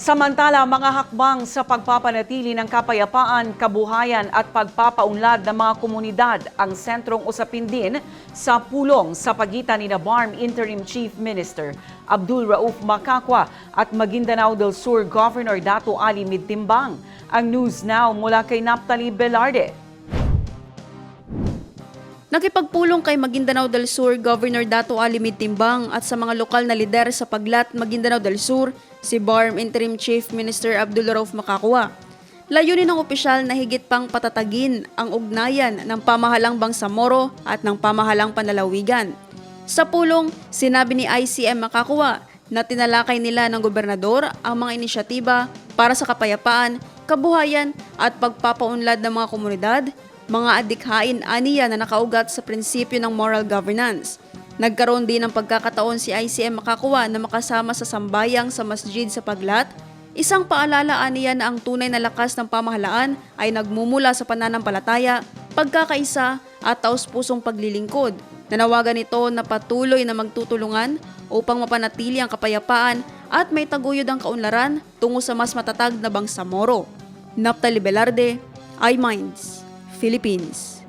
Samantala, mga hakbang sa pagpapanatili ng kapayapaan, kabuhayan at pagpapaunlad ng mga komunidad ang sentrong usapin din sa pulong sa pagitan ni BARM Interim Chief Minister Abdul Rauf Makakwa at Maguindanao del Sur Governor Dato Ali Midtimbang. Ang news now mula kay Naptali Velarde. Nakipagpulong kay Maguindanao del Sur Governor Dato Ali Timbang at sa mga lokal na lider sa Paglat, Maguindanao del Sur, si BARM Interim Chief Minister Abdul Rauf Makakwa. Layunin ng opisyal na higit pang patatagin ang ugnayan ng pamahalang Bangsamoro at ng pamahalang Panlalawigan. Sa pulong, sinabi ni ICM Makakwa na tinalakay nila ng gobernador ang mga inisyatiba para sa kapayapaan, kabuhayan at pagpapaunlad ng mga komunidad, mga adikhain aniya na nakaugat sa prinsipyo ng moral governance. Nagkaroon din ng pagkakataon si ICM Makakuha na makasama sa sambayang sa masjid sa Paglat, isang paalala aniya na ang tunay na lakas ng pamahalaan ay nagmumula sa pananampalataya, pagkakaisa at taus-pusong paglilingkod. Nanawagan ito na patuloy na magtutulungan upang mapanatili ang kapayapaan at may taguyod ang kaunlaran tungo sa mas matatag na Bangsamoro. Naptali Velarde, iMinds. Philippines.